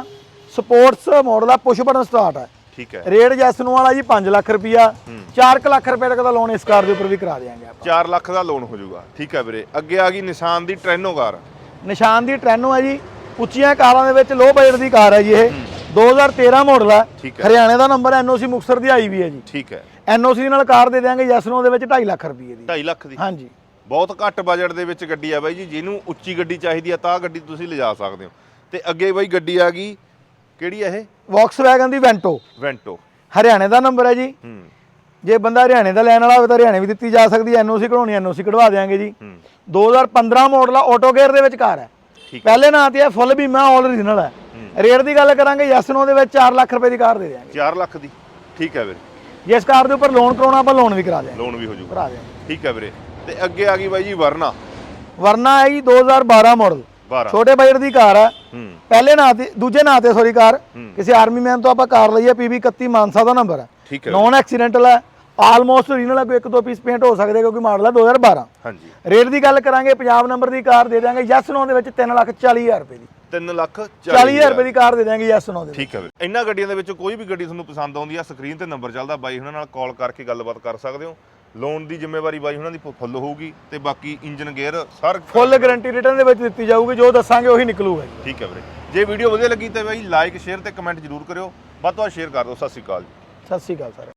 ਸਪੋਰਟਸ ਮਾਡਲ ਆ ਪੁਸ਼ ਬਟਨ ਸਟਾਰਟ ਹੈ। ਠੀਕ ਹੈ। ਰੇਟ ਜੈਸਨੋ ਵਾਲਾ ਜੀ 5 ਲੱਖ ਰੁਪਿਆ 4 ਲੱਖ ਰੁਪਏ ਤੱਕ ਦਾ ਲੋਨ ਇਸ ਕਾਰ ਦੇ ਉੱਪਰ ਵੀ ਕਰਾ ਆਪਾਂ। 4 ਲੱਖ ਦਾ ਲੋਨ ਹੋ ਜਾਊਗਾ। ਠੀਕ ਹੈ ਵੀਰੇ। ਅੱਗੇ ਆ ਗਈ ਨਿਸ਼ਾਨ ਦੀ ਟ੍ਰੈਨੋ ਕਾਰ। ਨਿਸ਼ਾਨ ਦੀ ਟ੍ਰੈਨੋ ਹੈ ਜੀ। ਉੱਚੀਆਂ ਕਾਰਾਂ ਦੇ ਵਿੱਚ ਲੋ ਬਜਟ ਦੀ ਕਾਰ ਹੈ ਜੀ ਇਹ। 2013 ਮਾਡਲ ਹੈ। ਹਰਿਆਣੇ ਦਾ ਨੰਬਰ ਐਨਓਸੀ ਮੁਕਤਸਰ ਦੀ ਆਈ ਵੀ ਹੈ ਜੀ। ਠੀਕ ਹੈ। ਐਨਓਸੀ ਨਾਲ ਕਾਰ ਦੇ ਦਿਆਂਗੇ ਜੈਸਨੋ ਦੇ ਵਿੱਚ 2.5 ਲੱਖ ਰੁਪਏ ਦੀ। 2.5 ਲੱਖ ਦੀ। ਹਾਂਜੀ। ਬਹੁਤ ਘੱਟ ਬਜਟ ਦੇ ਵਿੱਚ ਗੱਡੀ ਆ ਬਾਈ ਜੀ। ਜਿਹਨੂੰ ਉੱਚੀ ਗੱਡੀ ਚਾਹੀਦੀ ਆ ਤਾਂ ਗੱਡੀ ਤੁਸੀਂ ਲਿਜਾ ਸਕਦੇ ਹੋ। ਤੇ ਅੱਗੇ ਬਾਈ ਗੱਡੀ ਆ ਗਈ ਕਿਹੜੀ ਆ ਇਹ? ਵੌਕਸਵੈਗਨ ਦੀ ਵੈਂਟੋ ਵੈਂਟੋ ਹਰਿਆਣੇ ਦਾ ਨੰਬਰ ਹੈ ਜੀ। ਹੂੰ। ਜੇ ਬੰਦਾ ਹਰਿਆਣੇ ਦਾ ਲੈਣ ਵਾਲਾ ਹੋਵੇ ਤਾਂ ਹਰਿਆਣੇ ਵੀ ਦਿੱਤੀ ਜਾ ਸਕਦੀ ਹੈ। ਐਨਓਸੀ ਕਢਾਉਣੀ ਐਨਓਸੀ ਕਢਵਾ ਦਿਆਂਗੇ ਜੀ। ਹੂੰ। 2015 ਮਾਡਲ ਆ ਆਟੋ ਗੇਅਰ ਦੇ ਵਿੱਚ ਕਾਰ ਹੈ। ਪਹਿਲੇ ਨਾਂ ਤੇ ਹੈ ਫੁੱਲ ਬੀਮਾ ਆਲ origignal ਹੈ। ਰੇਟ ਦੀ ਗੱਲ ਕਰਾਂਗੇ ਯੈਸਨੋ ਦੇ ਵਿੱਚ 4 ਲੱਖ ਰੁਪਏ ਦੀ ਕਾਰ ਦੇ ਦਿਆਂਗੇ। 4 ਲੱਖ ਦੀ। ਠੀਕ ਹੈ ਵੀਰੇ। ਜਿਸ ਕਾਰ ਦੇ ਉੱਪਰ ਲੋਨ ਕਰਾਉਣਾ ਆਪਾਂ ਲੋਨ ਵੀ ਕਰਾ ਦਿਆਂਗੇ। ਲੋਨ ਵੀ ਹੋ ਜਾਊਗਾ। ਕਰਾ ਦਿਆਂਗੇ। ਠੀਕ ਹੈ ਵੀਰੇ। ਤੇ ਅੱਗੇ ਆ ਗਈ ਬਾਈ ਜੀ ਵਰਨਾ। ਵਰਨਾ ਹੈ ਜੀ 2012 ਮਾਡਲ 12 ਛੋਟੇ ਬਜਟ ਦੀ ਕਾਰ ਹੈ ਹੂੰ। ਪਹਿਲੇ ਨਾਂ ਤੇ ਦੂਜੇ ਨਾਂ ਤੇ ਸੌਰੀ ਕਾਰ। ਕਿਸੇ ਆਰਮੀ ਮੈਨ ਤੋਂ ਆਪਾਂ ਕਾਰ ਲਈ ਹੈ ਪੀਬੀ 31 ਮਾਨਸਾ ਦਾ ਨੰਬਰ ਹੈ। ਨੌਨ ਐਕਸੀਡੈਂਟਲ ਹੈ ਆਲਮੋਸਟ ਓਰੀਜਨਲ ਹੈ ਕੋਈ ਇੱਕ ਦੋ ਪੀਸ ਪੇਂਟ ਹੋ ਸਕਦੇ ਕਿਉਂਕਿ ਮਾਡਲ ਹੈ 2012 ਹਾਂਜੀ। ਰੇਟ ਦੀ ਗੱਲ ਕਰਾਂਗੇ ਪੰਜਾਬ ਨੰਬਰ ਦੀ ਕਾਰ ਦੇ ਦਾਂਗੇ ਯੈਸ ਨੋ ਦੇ ਵਿੱਚ 3 ਲੱਖ 40 ਹਜ਼ਾਰ ਰੁਪਏ ਦੀ। 3 ਲੱਖ 40000 ਰੁਪਏ ਦੀ ਕਾਰ ਦੇ ਦਾਂਗੇ ਯੈਸ ਨੋ ਦੇ। ਠੀਕ ਹੈ। ਇਹਨਾਂ ਗੱਡੀਆਂ ਦੇ ਵਿੱਚੋਂ ਕੋਈ ਵੀ ਗੱਡੀ ਤੁਹਾਨੂੰ ਪਸੰਦ ਆਉਂਦੀ ਆ ਸਕਰੀਨ ਤੇ ਨੰਬਰ ਚੱਲਦਾ ਬਾਈ ਉਹਨਾਂ ਨਾਲ ਕਾਲ ਕਰਕੇ ਗੱਲਬਾਤ ਕਰ ਸਕਦੇ ਹੋ। ਲੋਨ ਦੀ ਜ਼ਿੰਮੇਵਾਰੀ ਬਾਈ ਉਹਨਾਂ ਦੀ ਫੁੱਲ ਹੋਊਗੀ ਤੇ ਬਾਕੀ ਇੰਜਨ ਗੇਅਰ ਸਾਰ ਫੁੱਲ ਗਾਰੰਟੀ ਰਿਟਰਨ ਦੇ ਵਿੱਚ ਦਿੱਤੀ ਜਾਊਗੀ ਜੋ ਦੱਸਾਂਗੇ ਉਹੀ ਨਿਕਲੂਗਾ ਠੀਕ ਹੈ ਵੀਰੇ। ਜੇ ਵੀਡੀਓ ਵਧੀਆ ਲੱਗੀ ਤਾਂ ਬਾਈ ਲਾਈਕ ਸ਼ੇਅਰ ਤੇ ਕਮੈਂਟ ਜ਼ਰੂਰ ਕਰਿਓ। ਵੱਧ ਤੋਂ ਵੱਧ ਸ਼ੇਅਰ ਕਰ ਦਿਓ। ਸਤਿ ਸ਼੍ਰੀ ਅਕਾਲ ਜੀ। ਸਤਿ ਸ਼੍ਰੀ ਅਕਾਲ ਸਰ।